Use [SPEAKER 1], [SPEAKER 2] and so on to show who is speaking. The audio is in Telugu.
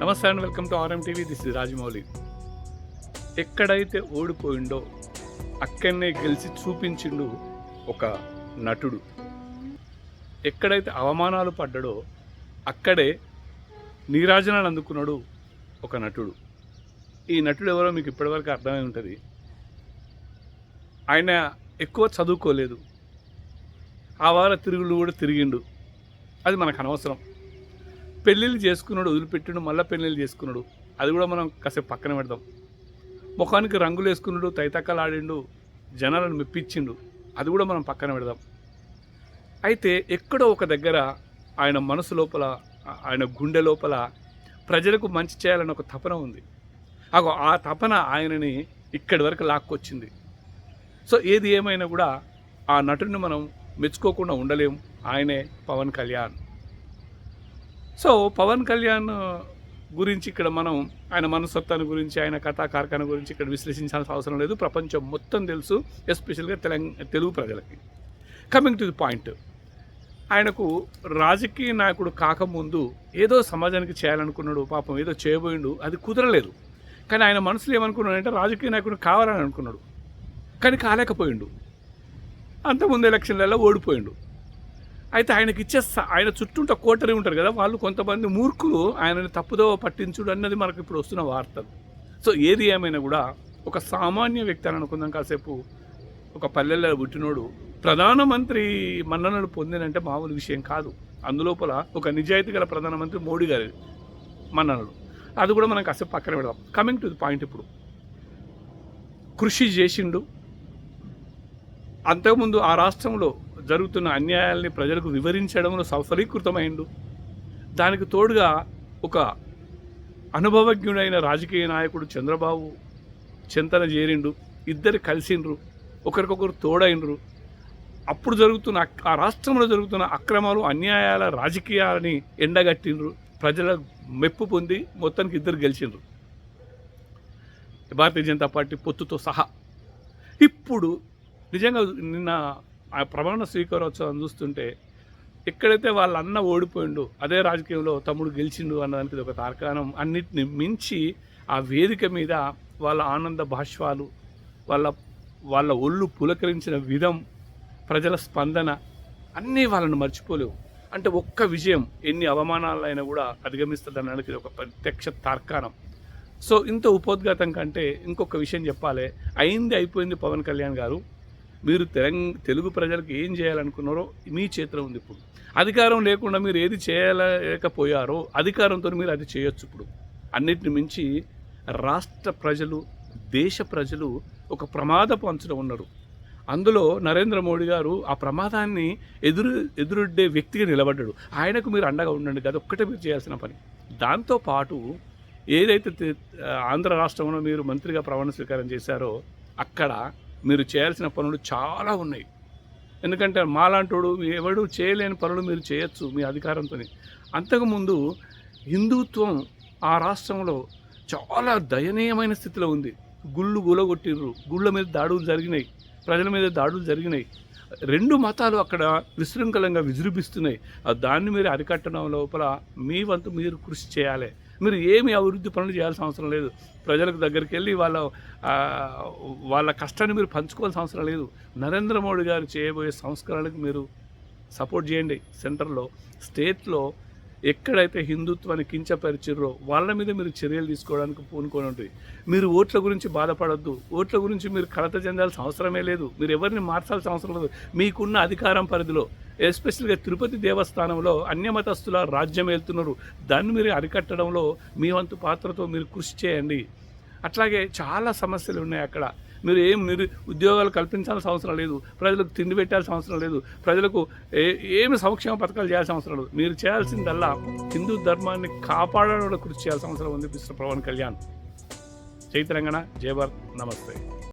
[SPEAKER 1] నమస్తే and welcome to RM TV. This is Rajamouli. ఎక్కడైతే ఓడిపోయిండో అక్కడనే గెలిచి చూపించిండు ఒక నటుడు. ఎక్కడైతే అవమానాలు పడ్డాడో అక్కడే నీరాజనాన్ని అందుకున్నాడు ఒక నటుడు. ఈ నటుడు ఎవరో మీకు ఇప్పటివరకు అర్థమై ఉంటుంది. ఆయన ఎక్కువ చదువుకోలేదు. ఆ వార తిరుగులు కూడా తిరిగిండు. అది మనకు అనవసరం. పెళ్ళిళ్ళు చేసుకున్నాడు వదిలిపెట్టిండు మళ్ళీ పెళ్ళిళ్ళు చేసుకున్నాడు. అది కూడా మనం కాసేపు పక్కన పెడదాం. ముఖానికి రంగులు వేసుకున్నాడు తైతక్కలు ఆడిండు జనాలను మెప్పించిండు. అది కూడా మనం పక్కన పెడదాం. అయితే ఎక్కడో ఒక దగ్గర ఆయన మనసు లోపల ఆయన గుండె లోపల ప్రజలకు మంచి చేయాలని ఒక తపన ఉంది. అగో ఆ తపన ఆయనని ఇక్కడి వరకు లాక్కొచ్చింది. సో ఏది ఏమైనా కూడా ఆ నటుడిని మనం మెచ్చుకోకుండా ఉండలేం. ఆయనే పవన్ కళ్యాణ్. సో పవన్ కళ్యాణ్ గురించి ఇక్కడ మనం ఆయన మనస్తత్వాన్ని గురించి ఆయన కథా కార్ఖాన గురించి ఇక్కడ విశ్లేషించాల్సిన అవసరం లేదు. ప్రపంచం మొత్తం తెలుసు ఎస్పెషల్గా తెలంగాణ తెలుగు ప్రజలకి. కమింగ్ టు ది పాయింట్ ఆయనకు రాజకీయ నాయకుడు కాకముందు ఏదో సమాజానికి చేయాలనుకున్నాడు పాపం ఏదో చేయబోయిండు అది కుదరలేదు. కానీ ఆయన మనసులో ఏమనుకున్నాడు అంటే రాజకీయ నాయకుడు కావాలని అనుకున్నాడు. కానీ కాలేకపోయిండు. అంతకుముందు ఎలక్షన్లలో ఓడిపోయిండు. అయితే ఆయనకి ఇచ్చేస్తా. ఆయన చుట్టూంట కోటరీ ఉంటారు కదా వాళ్ళు కొంతమంది మూర్ఖులు ఆయనని తప్పుదో పట్టించుడు అన్నది మనకు ఇప్పుడు వస్తున్న వార్తలు. సో ఏది ఏమైనా కూడా ఒక సామాన్య వ్యక్తి అని అనుకుందాం కాసేపు. ఒక పల్లెల్లో పుట్టినోడు ప్రధానమంత్రి మన్ననలు పొందినంటే మామూలు విషయం కాదు. అందులోపల ఒక నిజాయితీ గల ప్రధానమంత్రి మోడీ గారి మన్ననలు. అది కూడా మనం కాసేపు పక్కన పెడదాం. కమింగ్ టు ది పాయింట్ ఇప్పుడు. కృషి చేసిండు. అంతకుముందు ఆ రాష్ట్రంలో జరుగుతున్న అన్యాయాల్ని ప్రజలకు వివరించడంలో సఫలీకృతమైండు. దానికి తోడుగా ఒక అనుభవజ్ఞుడైన రాజకీయ నాయకుడు చంద్రబాబు చింతన చేరిండు. ఇద్దరు కలిసిండ్రు. ఒకరికొకరు తోడైండ్రు. అప్పుడు జరుగుతున్న ఆ రాష్ట్రంలో జరుగుతున్న అక్రమాలు అన్యాయాల రాజకీయాలని ఎండగట్టిండ్రు. ప్రజల మెప్పు పొంది మొత్తానికి ఇద్దరు గెలిచిండ్రు. భారతీయ జనతా పార్టీ పొత్తుతో సహా. ఇప్పుడు నిజంగా నిన్న ఆ ప్రమాణ స్వీకారోత్సవం చూస్తుంటే ఎక్కడైతే వాళ్ళ అన్న ఓడిపోయిండు అదే రాజకీయంలో తమ్ముడు గెలిచిండు అన్నదానికి ఇది ఒక తార్కాణం. అన్నిటిని మించి ఆ వేదిక మీద వాళ్ళ ఆనంద భాష్వాలు వాళ్ళ వాళ్ళ ఒళ్ళు పులకరించిన విధం ప్రజల స్పందన అన్నీ వాళ్ళని మర్చిపోలేవు. అంటే ఒక్క విజయం ఎన్ని అవమానాలైనా కూడా అధిగమిస్తుంది అనడానికి ఇది ఒక ప్రత్యక్ష తార్కాణం. సో ఇంత ఉపోద్ఘాతం కంటే ఇంకొక విషయం చెప్పాలి. అయింది అయిపోయింది పవన్ కళ్యాణ్ గారు. మీరు తెలంగ తెలుగు ప్రజలకు ఏం చేయాలనుకున్నారో మీ చేతిలో ఉంది ఇప్పుడు. అధికారం లేకుండా మీరు ఏది చేయలేకపోయారో అధికారంతో మీరు అది చేయొచ్చు ఇప్పుడు. అన్నిటిని మించి రాష్ట్ర ప్రజలు దేశ ప్రజలు ఒక ప్రమాదపు అంచులో ఉన్నారు. అందులో నరేంద్ర మోడీ గారు ఆ ప్రమాదాన్ని ఎదురు ఎదురొడ్డే వ్యక్తిగా నిలబడ్డాడు. ఆయనకు మీరు అండగా ఉండండి అది ఒక్కటే మీరు చేయాల్సిన పని. దాంతోపాటు ఏదైతే ఆంధ్ర రాష్ట్రంలో మీరు మంత్రిగా ప్రమాణ స్వీకారం చేశారో అక్కడ మీరు చేయాల్సిన పనులు చాలా ఉన్నాయి. ఎందుకంటే మాలాంటోడు ఎవడు చేయలేని పనులు మీరు చేయొచ్చు మీ అధికారంతో అంతకుముందు హిందుత్వం ఆ రాష్ట్రంలో చాలా దయనీయమైన స్థితిలో ఉంది. గుళ్ళు గులగొట్టిర్రు గుళ్ళ మీద దాడులు జరిగినాయి. ప్రజల మీద దాడులు జరిగినాయి. రెండు మతాలు అక్కడ విశృంఖలంగా విజృంభిస్తున్నాయి. ఆ దాన్ని మీరు అరికట్టడం లోపల మీ వంతు మీరు కృషి చేయాలి. మీరు ఏమి అభివృద్ధి పనులు చేయాల్సిన అవసరం లేదు. ప్రజలకు దగ్గరికి వెళ్ళి వాళ్ళ వాళ్ళ కష్టాన్ని మీరు పంచుకోవాల్సిన అవసరం లేదు. నరేంద్ర మోడీ గారు చేయబోయే సంస్కరణలకు మీరు సపోర్ట్ చేయండి. సెంటర్లో స్టేట్లో ఎక్కడైతే హిందుత్వాన్ని కించపరిచిర్రో వాళ్ళ మీద మీరు చర్యలు తీసుకోవడానికి పూనుకొని ఉంటుంది. మీరు ఓట్ల గురించి బాధపడద్దు. ఓట్ల గురించి మీరు కలత చెందాల్సిన అవసరమే లేదు. మీరు ఎవరిని మార్చాల్సిన అవసరం లేదు. మీకున్న అధికారం పరిధిలో ఎస్పెషల్గా తిరుపతి దేవస్థానంలో అన్యమతస్తుల రాజ్యం వెళ్తున్నారు. దాన్ని మీరు అరికట్టడంలో మీ వంతు పాత్రతో మీరు కృషి చేయండి. అట్లాగే చాలా సమస్యలు ఉన్నాయి అక్కడ. మీరు ఏం నిరు ఉద్యోగాలు కల్పించాల్సిన అవసరం లేదు. ప్రజలకు తిండి పెట్టాల్సిన అవసరం లేదు. ప్రజలకు ఏ ఏమి సంక్షేమ పథకాలు చేయాల్సిన అవసరం లేదు. మీరు చేయాల్సిందల్లా హిందూ ధర్మాన్ని కాపాడడంలో కృషి చేయాల్సిన అవసరం ఉంది మిస్టర్ పవన్ కళ్యాణ్. జై తెలంగాణ జై భారత్. నమస్తే.